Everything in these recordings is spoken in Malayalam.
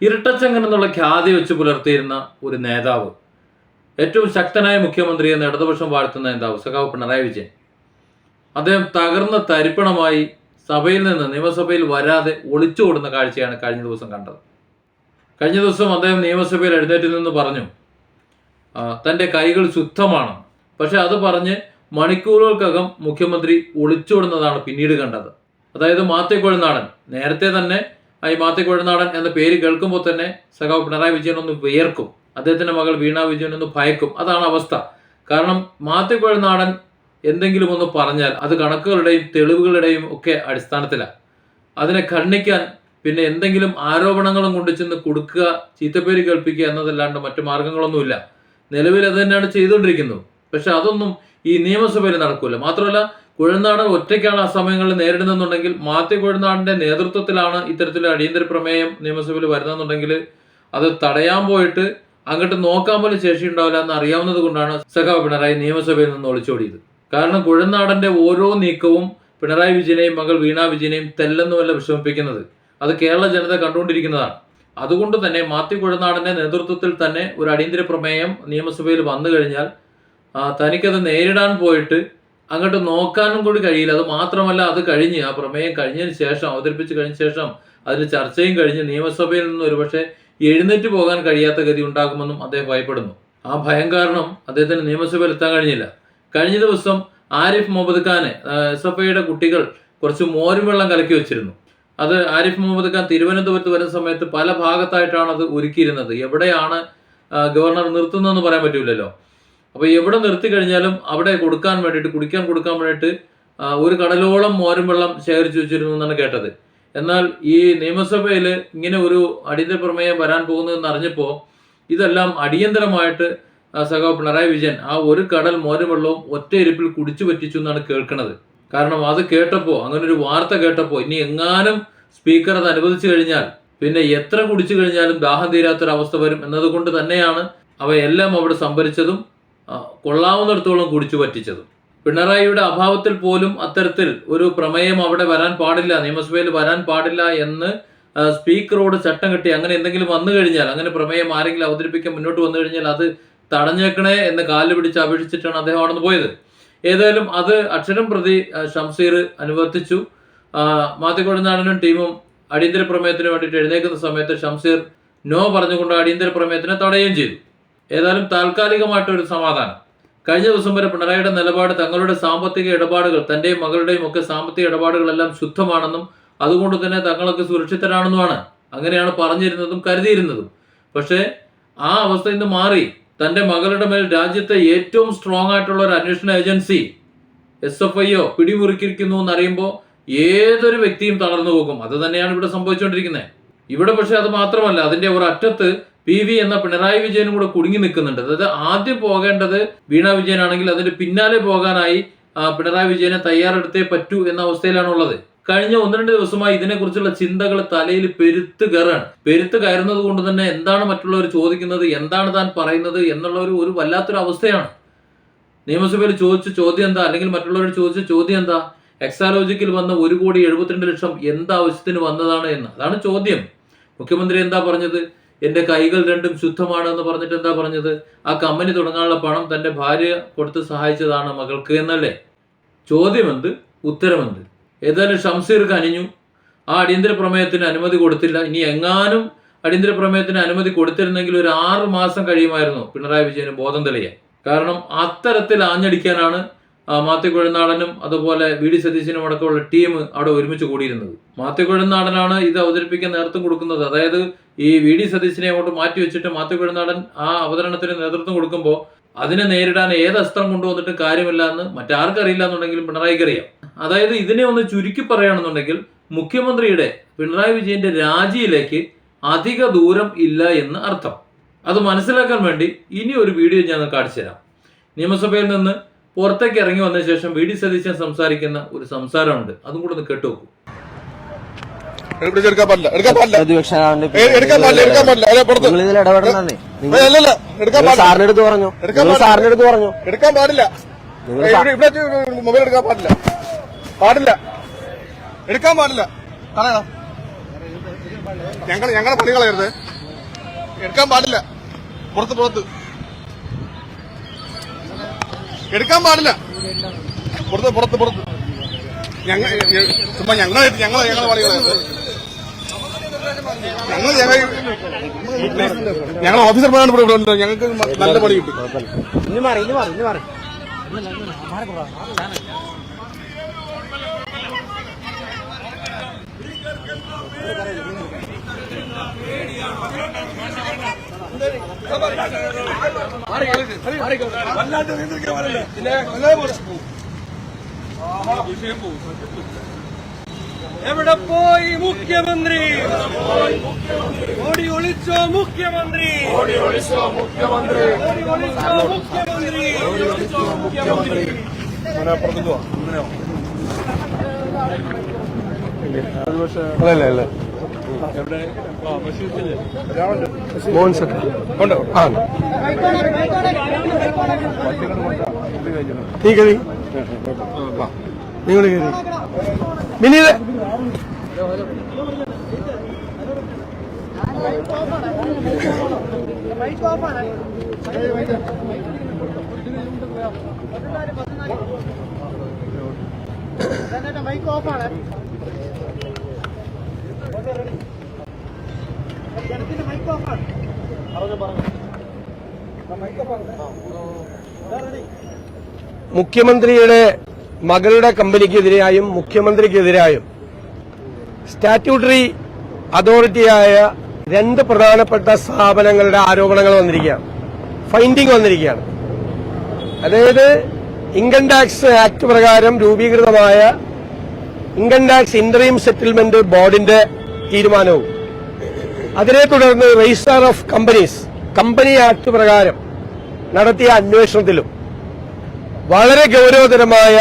ഇരട്ടച്ചങ്കൻ എന്നുള്ള ഖ്യാതി വെച്ച് പുലർത്തിയിരുന്ന ഒരു നേതാവ് ഏറ്റവും ശക്തനായ മുഖ്യമന്ത്രി എന്ന് ഇടതുപക്ഷം വാഴ്ത്തുന്ന നേതാവ് സഖാവ് പിണറായി വിജയൻ. അദ്ദേഹം തകർന്ന തരിപ്പണമായി സഭയിൽ നിന്ന് നിയമസഭയിൽ വരാതെ ഒളിച്ചോടുന്ന കാഴ്ചയാണ് കഴിഞ്ഞ ദിവസം കണ്ടത്. കഴിഞ്ഞ ദിവസം അദ്ദേഹം നിയമസഭയിൽ എഴുന്നേറ്റിൽ നിന്ന് പറഞ്ഞു തന്റെ കൈകൾ ശുദ്ധമാണ്. പക്ഷെ അത് പറഞ്ഞ് മണിക്കൂറുകൾക്കകം മുഖ്യമന്ത്രി ഒളിച്ചോടുന്നതാണ് പിന്നീട് കണ്ടത്. അതായത് മാത്യക്കൊഴുനാടൻ നേരത്തെ തന്നെ ആ മാത്തി കുഴനാടൻ എന്ന പേര് കേൾക്കുമ്പോൾ തന്നെ സഖാവ് പിണറായി വിജയൻ ഒന്ന് വിയർക്കും. അദ്ദേഹത്തിന്റെ മകൾ വീണ വിജയൻ ഒന്ന് ഭയക്കും. അതാണ് അവസ്ഥ. കാരണം മാത്യക്കൊഴുനാടൻ എന്തെങ്കിലും ഒന്ന് പറഞ്ഞാൽ അത് കണക്കുകളുടെയും തെളിവുകളുടെയും ഒക്കെ അടിസ്ഥാനത്തിലാണ്. അതിനെ ഖണ്ഡിക്കാൻ പിന്നെ എന്തെങ്കിലും ആരോപണങ്ങളും കൊണ്ട് ചെന്ന് കൊടുക്കുക ചീത്തപ്പേര് കേൾപ്പിക്കുക എന്നതല്ലാണ്ട് മറ്റു മാർഗങ്ങളൊന്നുമില്ല. നിലവിൽ അത് തന്നെയാണ് ചെയ്തുകൊണ്ടിരിക്കുന്നത്. പക്ഷെ അതൊന്നും ഈ നിയമസഭയിൽ നടക്കില്ല മാത്രമല്ല കുഴൽനാടൻ ഒറ്റയ്ക്കാണ് ആ സമയങ്ങളിൽ നേരിടുന്നുണ്ടെങ്കിൽ മാത്യു കുഴൽനാടിന്റെ നേതൃത്വത്തിലാണ് ഇത്തരത്തിൽ അടിയന്തര പ്രമേയം നിയമസഭയിൽ വരുന്നതെന്നുണ്ടെങ്കിൽ അത് തടയാൻ പോയിട്ട് അങ്ങോട്ട് നോക്കാൻ പോലും ശേഷി ഉണ്ടാവില്ല എന്ന് അറിയാവുന്നത് കൊണ്ടാണ് സഖാവ് പിണറായി നിയമസഭയിൽ നിന്ന് ഒളിച്ചോടിയത്. കാരണം കുഴൽനാടന്റെ ഓരോ നീക്കവും പിണറായി വിജയനെയും മകൾ വീണ വിജയനെയും തെല്ലെന്നുമല്ല വിഷമിപ്പിക്കുന്നത്. അത് കേരള ജനത കണ്ടുകൊണ്ടിരിക്കുന്നതാണ്. അതുകൊണ്ട് തന്നെ മാത്യു കുഴൽനാടന്റെ നേതൃത്വത്തിൽ തന്നെ ഒരു അടിയന്തര പ്രമേയം നിയമസഭയിൽ വന്നു കഴിഞ്ഞാൽ തനിക്കത് നേരിടാൻ പോയിട്ട് അങ്ങോട്ട് നോക്കാനും കൂടി കഴിയില്ല. അത് മാത്രമല്ല അത് കഴിഞ്ഞ് ആ പ്രമേയം കഴിഞ്ഞതിന് ശേഷം അവതരിപ്പിച്ച് കഴിഞ്ഞ ശേഷം അതിൽ ചർച്ചയും കഴിഞ്ഞ് നിയമസഭയിൽ നിന്ന് ഒരുപക്ഷെ എഴുന്നേറ്റ് പോകാൻ കഴിയാത്ത ഗതി ഉണ്ടാകുമെന്നും അദ്ദേഹം ഭയപ്പെടുന്നു. ആ ഭയം കാരണം അദ്ദേഹത്തിന് നിയമസഭയിൽ എത്താൻ കഴിഞ്ഞില്ല. കഴിഞ്ഞ ദിവസം ആരിഫ് മുഹമ്മദ് ഖാൻ എസ് എഫ് ഐയുടെ കുട്ടികൾ കുറച്ച് മോരും വെള്ളം കലക്കി വെച്ചിരുന്നു. അത് ആരിഫ് മുഹമ്മദ് ഖാൻ തിരുവനന്തപുരത്ത് വരുന്ന സമയത്ത് പല ഭാഗത്തായിട്ടാണ് അത് ഒരുക്കിയിരുന്നത്. എവിടെയാണ് ഗവർണർ നിർത്തുന്നതെന്ന് പറയാൻ പറ്റൂലല്ലോ. അപ്പൊ എവിടെ നിർത്തി കഴിഞ്ഞാലും അവിടെ കൊടുക്കാൻ വേണ്ടിയിട്ട് കുടിക്കാൻ കൊടുക്കാൻ വേണ്ടിയിട്ട് ഒരു കടലോളം മോരും വെള്ളം ശേഖരിച്ചു വെച്ചിരുന്നു എന്നാണ് കേട്ടത്. എന്നാൽ ഈ നിയമസഭയിൽ ഇങ്ങനെ ഒരു അടിയന്തര പ്രമേയം വരാൻ പോകുന്നതെന്ന് അറിഞ്ഞപ്പോൾ ഇതെല്ലാം അടിയന്തരമായിട്ട് സഹോ പിണറായി വിജയൻ ആ ഒരു കടൽ മോരും വെള്ളവും ഒറ്റ ഇരിപ്പിൽ കുടിച്ചു പറ്റിച്ചു എന്നാണ് കേൾക്കുന്നത് കാരണം അത് കേട്ടപ്പോൾ അങ്ങനെ ഒരു വാർത്ത കേട്ടപ്പോൾ ഇനി എങ്ങാനും സ്പീക്കർ അത് അനുവദിച്ചു കഴിഞ്ഞാൽ പിന്നെ എത്ര കുടിച്ചു കഴിഞ്ഞാലും ദാഹം തീരാത്തൊരവസ്ഥ വരും എന്നതുകൊണ്ട് തന്നെയാണ് അവയെല്ലാം അവിടെ സംഭരിച്ചതും കൊള്ളാവുന്നിടത്തോളം കുടിച്ചു പറ്റിച്ചതും. പിണറായിയുടെ അഭാവത്തിൽ പോലും അത്തരത്തിൽ ഒരു പ്രമേയം അവിടെ വരാൻ പാടില്ല നിയമസഭയിൽ വരാൻ പാടില്ല എന്ന് സ്പീക്കറോട് ചട്ടം കെട്ടി അങ്ങനെ എന്തെങ്കിലും വന്നു കഴിഞ്ഞാൽ അങ്ങനെ പ്രമേയം ആരെങ്കിലും അവതരിപ്പിക്കാൻ മുന്നോട്ട് വന്നു കഴിഞ്ഞാൽ അത് തടഞ്ഞേക്കണേ എന്ന് കാലു പിടിച്ച് അപേക്ഷിച്ചിട്ടാണ് അദ്ദേഹം അവിടെ നിന്ന് പോയത്. ഏതായാലും അത് അക്ഷരം പ്രതി ഷംസീർ അനുവർത്തിച്ചു. മാത്തിക്കൊടുനാടനും ടീമും അടിയന്തര പ്രമേയത്തിന് വേണ്ടിയിട്ട് എഴുന്നേക്കുന്ന സമയത്ത് ഷംസീർ നോ പറഞ്ഞുകൊണ്ട് അടിയന്തര പ്രമേയത്തിനെ തടയുകയും ചെയ്തു. ഏതായാലും താൽക്കാലികമായിട്ട് ഒരു സമാധാനം. കഴിഞ്ഞ ദിവസം വരെ പിണറായിയുടെ നിലപാട് തങ്ങളുടെ സാമ്പത്തിക ഇടപാടുകൾ തന്റെയും മകളുടെയും ഒക്കെ സാമ്പത്തിക ഇടപാടുകളെല്ലാം ശുദ്ധമാണെന്നും അതുകൊണ്ട് തന്നെ തങ്ങളൊക്കെ സുരക്ഷിതരാണെന്നുമാണ് അങ്ങനെയാണ് പറഞ്ഞിരുന്നതും കരുതിയിരുന്നതും. പക്ഷേ ആ അവസ്ഥ ഇന്ന് മാറി തന്റെ മകളുടെ മേൽ രാജ്യത്തെ ഏറ്റവും സ്ട്രോങ് ആയിട്ടുള്ള ഒരു അന്വേഷണ agency S F I O പിടിമുറുക്കിയിരിക്കുന്നു എന്നറിയുമ്പോൾ ഏതൊരു വ്യക്തിയും തളർന്നു പോകും. അത് തന്നെയാണ് ഇവിടെ സംഭവിച്ചുകൊണ്ടിരിക്കുന്നത്. ഇവിടെ പക്ഷെ അത് മാത്രമല്ല അതിന്റെ ഒരു അറ്റത്ത് പി വി എന്ന പിണറായി വിജയനും കൂടെ കുടുങ്ങി നിൽക്കുന്നുണ്ട്. അതായത് ആദ്യം പോകേണ്ടത് വീണ വിജയനാണെങ്കിൽ അതിന്റെ പിന്നാലെ പോകാനായി പിണറായി വിജയനെ തയ്യാറെടുത്തേ പറ്റൂ എന്ന അവസ്ഥയിലാണുള്ളത് കഴിഞ്ഞ ഒന്ന് രണ്ട് ദിവസമായി ഇതിനെക്കുറിച്ചുള്ള ചിന്തകൾ തലയിൽ പെരുത്ത് കയറാണ് പെരുത്ത് കയറുന്നത് കൊണ്ട് തന്നെ എന്താണ് മറ്റുള്ളവർ ചോദിക്കുന്നത് എന്താണ് താൻ പറയുന്നത് എന്നുള്ള ഒരു ഒരു വല്ലാത്തൊരു അവസ്ഥയാണ്. നിയമസഭയിൽ ചോദിച്ച ചോദ്യം എന്താ? അല്ലെങ്കിൽ മറ്റുള്ളവർ ചോദിച്ച ചോദ്യം എന്താ? എക്സാലോജിക്കിൽ വന്ന ഒരു കോടി എഴുപത്തിരണ്ട് ലക്ഷം എന്താവശ്യത്തിന് വന്നതാണ് എന്ന്. അതാണ് ചോദ്യം. മുഖ്യമന്ത്രി എന്താ പറഞ്ഞത്? എന്റെ കൈകൾ രണ്ടും ശുദ്ധമാണ് എന്ന് പറഞ്ഞിട്ട് എന്താ പറഞ്ഞത്? ആ കമ്പനി തുടങ്ങാനുള്ള പണം തന്റെ ഭാര്യ കൊടുത്ത് സഹായിച്ചതാണ് മകൾക്ക് എന്നല്ലേ? ചോദ്യമെന്ത്? ഉത്തരമെന്ത്? ഏതായാലും ഷംസീർക്ക് അനിഞ്ഞു. ആ അടിയന്തര പ്രമേയത്തിന് അനുമതി കൊടുത്തില്ല. ഇനി എങ്ങാനും അടിയന്തര പ്രമേയത്തിന് അനുമതി കൊടുത്തിരുന്നെങ്കിൽ ഒരു ആറ് മാസം കഴിയുമായിരുന്നു പിണറായി വിജയന് ബോധം തെളിയാൻ. കാരണം അത്തരത്തിൽ ആഞ്ഞടിക്കാനാണ് മാത്യു കുഴൽനാടനും അതുപോലെ വി ഡി സതീശനും അടക്കമുള്ള ടീം അവിടെ ഒരുമിച്ച് കൂടിയിരുന്നത്. മാത്യു കുഴൽനാടനാണ് ഇത് അവതരിപ്പിക്കാൻ നേതൃത്വം കൊടുക്കുന്നത്. അതായത് ഈ വി ഡി സതീശനെ അങ്ങോട്ട് മാറ്റി വെച്ചിട്ട് മാത്യു കുഴൽനാടൻ ആ അവതരണത്തിന് നേതൃത്വം കൊടുക്കുമ്പോൾ അതിനെ നേരിടാൻ ഏത് അസ്ത്രം കൊണ്ടുവന്നിട്ട് കാര്യമില്ല എന്ന് മറ്റാർക്കറിയില്ല എന്നുണ്ടെങ്കിലും പിണറായിക്ക് അറിയാം. അതായത് ഇതിനെ ഒന്ന് ചുരുക്കി പറയുകയാണെന്നുണ്ടെങ്കിൽ മുഖ്യമന്ത്രിയുടെ പിണറായി വിജയന്റെ രാജിയിലേക്ക് അധിക ദൂരം ഇല്ല എന്ന് അർത്ഥം. അത് മനസ്സിലാക്കാൻ വേണ്ടി ഇനി ഒരു വീഡിയോ ഞാൻ കാണിച്ചു തരാം നിയമസഭയിൽ നിന്ന് പുറത്തേക്ക് ഇറങ്ങി വന്ന ശേഷം വീടി ഡി സതീശൻ സംസാരിക്കുന്ന ഒരു സംസാരമുണ്ട്. അതും കൂടെ ഒന്ന് കേട്ടുനോക്കൂ എടുക്കാൻ പാടില്ല എടുക്കാൻ പാടില്ല. പ്രതിപക്ഷ നേതാവിന്റെ ഏ, എടുക്കാൻ പാടില്ല എടുക്കാൻ പാടില്ല. നിങ്ങൾ ഇതിൽ ഇടപെടണമെന്നേ ഏ, അല്ലല്ല എടുക്കാൻ പാടില്ല. സാറിന്റെ അടുത്ത് പറഞ്ഞു. സാറിന്റെ അടുത്ത് പറഞ്ഞു. എടുക്കാൻ പാടില്ല. നിങ്ങൾ ഇവിടെ ഇവിടെ മൊബൈൽ എടുക്കാൻ പാടില്ല. പാടില്ല. എടുക്കാൻ പാടില്ല. കളയണം ഞങ്ങൾ ഞങ്ങളെ പണി കളയരുത്. എടുക്കാൻ പാടില്ല. പുറത്ത് പുറത്ത്. എടുക്കാൻ പാടില്ല. പുറത്ത് പുറത്ത് പുറത്ത്. ഞങ്ങൾ ചുമ്മാ ഞങ്ങളായിട്ട് ഞങ്ങൾ ഞങ്ങൾ പറയുന്നത് ഞങ്ങൾ ഞങ്ങൾ ഞങ്ങൾ ഓഫീസർമാരാണ് ഇവിടെ ഇവിടെ ഞങ്ങൾക്ക് നല്ല പണി കിട്ടും. മാറി ഇനി മാറി എവിടെ പോയി മുഖ്യമന്ത്രി? ഓടി ഒളിച്ചോ മുഖ്യമന്ത്രി? ഓടി ഒളിച്ചോ മുഖ്യമന്ത്രി? ഓടി ഒളിച്ചോ മുഖ്യമന്ത്രി? ഓടി ഒളിച്ചോ മുഖ്യമന്ത്രി? അല്ല അല്ല. മോഹൻ ആ. നീ കയറി നിങ്ങൾ കയറി മിനിത് മൈക്ക് ഓഫാണ് മൈക്ക് ഓഫാണ് മുഖ്യമന്ത്രിയുടെ മകളുടെ കമ്പനിക്കെതിരെയായും മുഖ്യമന്ത്രിക്കെതിരായും സ്റ്റാറ്റ്യൂട്ടറി അതോറിറ്റിയായ രണ്ട് പ്രധാനപ്പെട്ട സ്ഥാപനങ്ങളുടെ ആരോപണങ്ങൾ വന്നിരിക്കുകയാണ്. ഫൈൻഡിംഗ് വന്നിരിക്കുകയാണ്. അതായത് ഇൻകം ടാക്സ് ആക്ട് പ്രകാരം രൂപീകൃതമായ ഇൻകം ടാക്സ് ഇന്റർ സെറ്റിൽമെന്റ് ബോർഡിന്റെ തീരുമാനവും അതിനെ തുടർന്ന് registrar of companies company act പ്രകാരം നടത്തിയ അന്വേഷണത്തിലും വളരെ ഗൗരവതരമായ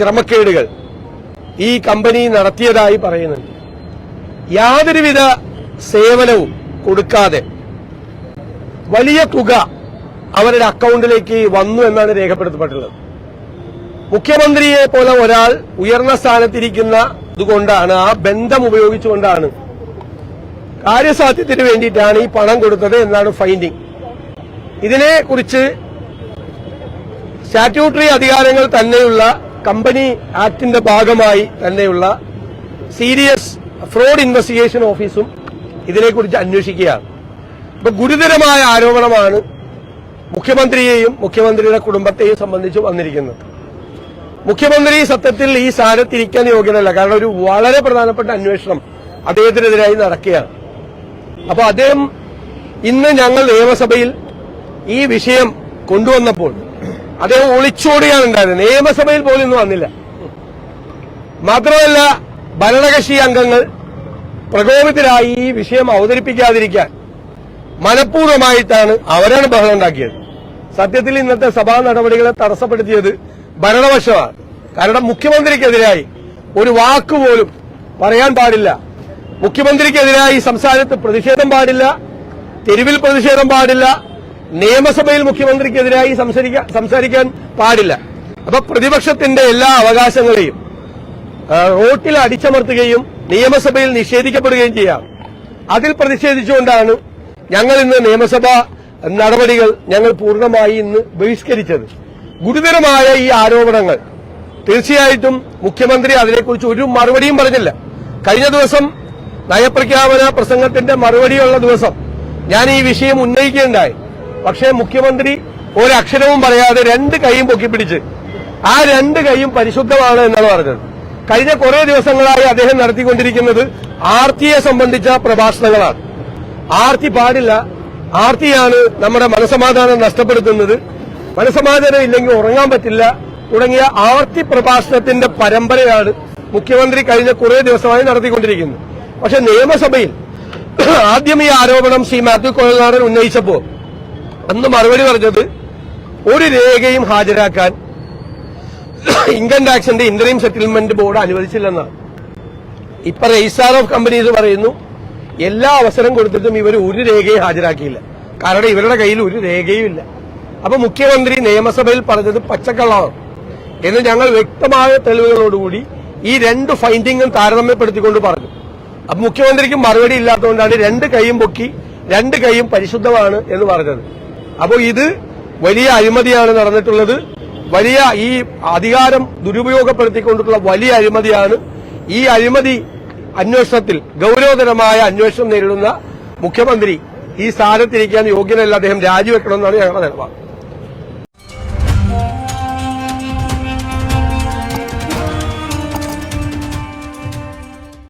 ക്രമക്കേടുകൾ ഈ കമ്പനി നടത്തിയതായി പറയുന്നുണ്ട്. യാതൊരുവിധ സേവനവും കൊടുക്കാതെ വലിയ തുക അവരുടെ അക്കൗണ്ടിലേക്ക് വന്നു എന്നാണ് രേഖപ്പെടുത്തപ്പെട്ടുള്ളത് മുഖ്യമന്ത്രിയെ പോലെ ഒരാൾ ഉയർന്ന സ്ഥാനത്തിരിക്കുന്ന ഇതുകൊണ്ടാണ് ആ ബന്ധം ഉപയോഗിച്ചുകൊണ്ടാണ് കാര്യസാധ്യത്തിന് വേണ്ടിയിട്ടാണ് ഈ പണം കൊടുത്തത് എന്നാണ് ഫൈൻഡിംഗ് ഇതിനെക്കുറിച്ച് സ്റ്റാറ്റ്യൂട്ടറി അധികാരങ്ങൾ തന്നെയുള്ള കമ്പനി ആക്ടിന്റെ ഭാഗമായി തന്നെയുള്ള സീരിയസ് ഫ്രോഡ് ഇൻവെസ്റ്റിഗേഷൻ ഓഫീസും ഇതിനെക്കുറിച്ച് അന്വേഷിക്കുകയാണ്. ഇപ്പൊ ഗുരുതരമായ ആരോപണമാണ് മുഖ്യമന്ത്രിയെയും മുഖ്യമന്ത്രിയുടെ കുടുംബത്തെയും സംബന്ധിച്ച് വന്നിരിക്കുന്നത്. മുഖ്യമന്ത്രി സത്യത്തിൽ ഈ സ്ഥാനത്തിരിക്കാൻ യോഗ്യനല്ല കാരണം ഒരു വളരെ പ്രധാനപ്പെട്ട അന്വേഷണം അദ്ദേഹത്തിനെതിരായി നടക്കുകയാണ്. അപ്പൊ അദ്ദേഹം ഇന്ന് ഞങ്ങൾ നിയമസഭയിൽ ഈ വിഷയം കൊണ്ടുവന്നപ്പോൾ അദ്ദേഹം ഒളിച്ചോടുകയാണ് ഉണ്ടായത്. നിയമസഭയിൽ പോലും ഇന്ന് വന്നില്ല. മാത്രമല്ല ഭരണകക്ഷി അംഗങ്ങൾ പ്രകോപിതരായി ഈ വിഷയം അവതരിപ്പിക്കാതിരിക്കാൻ മനഃപൂർവമായിട്ടാണ് അവരാണ് ബഹളം ഉണ്ടാക്കിയത്. സത്യത്തിൽ ഇന്നത്തെ സഭാ നടപടികളെ തടസ്സപ്പെടുത്തിയത് ഭരണപക്ഷമാണ്. കാരണം മുഖ്യമന്ത്രിക്കെതിരായി ഒരു വാക്കുപോലും പറയാൻ പാടില്ല. മുഖ്യമന്ത്രിക്കെതിരായി സംസ്ഥാനത്ത് പ്രതിഷേധം പാടില്ല തെരുവിൽ പ്രതിഷേധം പാടില്ല നിയമസഭയിൽ മുഖ്യമന്ത്രിക്കെതിരായി സംസാരിക്കാൻ പാടില്ല. അപ്പൊ പ്രതിപക്ഷത്തിന്റെ എല്ലാ അവകാശങ്ങളെയും റോട്ടിൽ അടിച്ചമർത്തുകയും നിയമസഭയിൽ നിഷേധിക്കപ്പെടുകയും ചെയ്യാം. അതിൽ പ്രതിഷേധിച്ചുകൊണ്ടാണ് ഞങ്ങൾ ഇന്ന് നിയമസഭാ നടപടികൾ ഞങ്ങൾ പൂർണമായി ഇന്ന് ബഹിഷ്കരിച്ചത്. ഗുരുതരമായ ഈ ആരോപണങ്ങൾ. തീർച്ചയായിട്ടും മുഖ്യമന്ത്രി അതിനെക്കുറിച്ച് ഒരു മറുപടിയും പറഞ്ഞില്ല. കഴിഞ്ഞ ദിവസം നയപ്രഖ്യാപന പ്രസംഗത്തിന്റെ മറുപടിയുള്ള ദിവസം ഞാൻ ഈ വിഷയം ഉന്നയിക്കുകയുണ്ടായി. പക്ഷേ മുഖ്യമന്ത്രി ഒരക്ഷരവും പറയാതെ രണ്ട് കൈയും പൊക്കിപ്പിടിച്ച് ആ രണ്ട് കൈയും പരിശുദ്ധമാണ് എന്നാണ് പറഞ്ഞത്. കഴിഞ്ഞ കുറേ ദിവസങ്ങളായി അദ്ദേഹം നടത്തിക്കൊണ്ടിരിക്കുന്നത് ആർത്തിയെ സംബന്ധിച്ച പ്രഭാഷണങ്ങളാണ്. ആർത്തി പാടില്ല. ആർത്തിയാണ് നമ്മുടെ മനസമാധാനം നഷ്ടപ്പെടുത്തുന്നത്. മനസമാധാനം ഇല്ലെങ്കിൽ ഉറങ്ങാൻ പറ്റില്ല. തുടങ്ങിയ ആർത്തി പ്രഭാഷണത്തിന്റെ പരമ്പരയാണ് മുഖ്യമന്ത്രി കഴിഞ്ഞ കുറേ ദിവസമായി നടത്തിക്കൊണ്ടിരിക്കുന്നത്. പക്ഷെ നിയമസഭയിൽ ആദ്യം ഈ ആരോപണം ശ്രീ മാത്യു കൊഴനാടൻ ഉന്നയിച്ചപ്പോ അന്ന് മറുപടി പറഞ്ഞത് ഒരു രേഖയും ഹാജരാക്കാൻ ഇൻകം ടാക്സിന്റെ ഇന്റർീം സെറ്റിൽമെന്റ് ബോർഡ് അനുവദിച്ചില്ലെന്നാണ്. ഇപ്പൊ രജിസ്ട്രാർ ഓഫ് കമ്പനീസ് പറയുന്നു എല്ലാ അവസരം കൊടുത്തിട്ടും ഇവർ ഒരു രേഖയും ഹാജരാക്കിയില്ല. കാരണം ഇവരുടെ കയ്യിൽ ഒരു രേഖയും ഇല്ല. അപ്പൊ മുഖ്യമന്ത്രി നിയമസഭയിൽ പറഞ്ഞത് പച്ചക്കള്ളാണ്. എന്ന് ഞങ്ങൾ വ്യക്തമായ തെളിവുകളോടുകൂടി ഈ രണ്ട് ഫൈൻഡിങ്ങും താരതമ്യപ്പെടുത്തിക്കൊണ്ട് പറഞ്ഞു. അപ്പൊ മുഖ്യമന്ത്രിക്ക് മറുപടി ഇല്ലാത്തതുകൊണ്ടാണ് രണ്ട് കൈയും പൊക്കി രണ്ട് കൈയും പരിശുദ്ധമാണ് എന്ന് പറഞ്ഞത്. അപ്പോൾ ഇത് വലിയ അഴിമതിയാണ് നടന്നിട്ടുള്ളത്. വലിയ ഈ അധികാരം ദുരുപയോഗപ്പെടുത്തിക്കൊണ്ടിട്ടുള്ള വലിയ അഴിമതിയാണ്. ഈ അഴിമതി അന്വേഷണത്തിൽ ഗൌരവതരമായ അന്വേഷണം നേരിടുന്ന മുഖ്യമന്ത്രി ഈ സ്ഥാനത്തിരിക്കാൻ യോഗ്യനല്ല. അദ്ദേഹം രാജിവെക്കണമെന്നാണ് ഞങ്ങളുടെ നിലപാട്.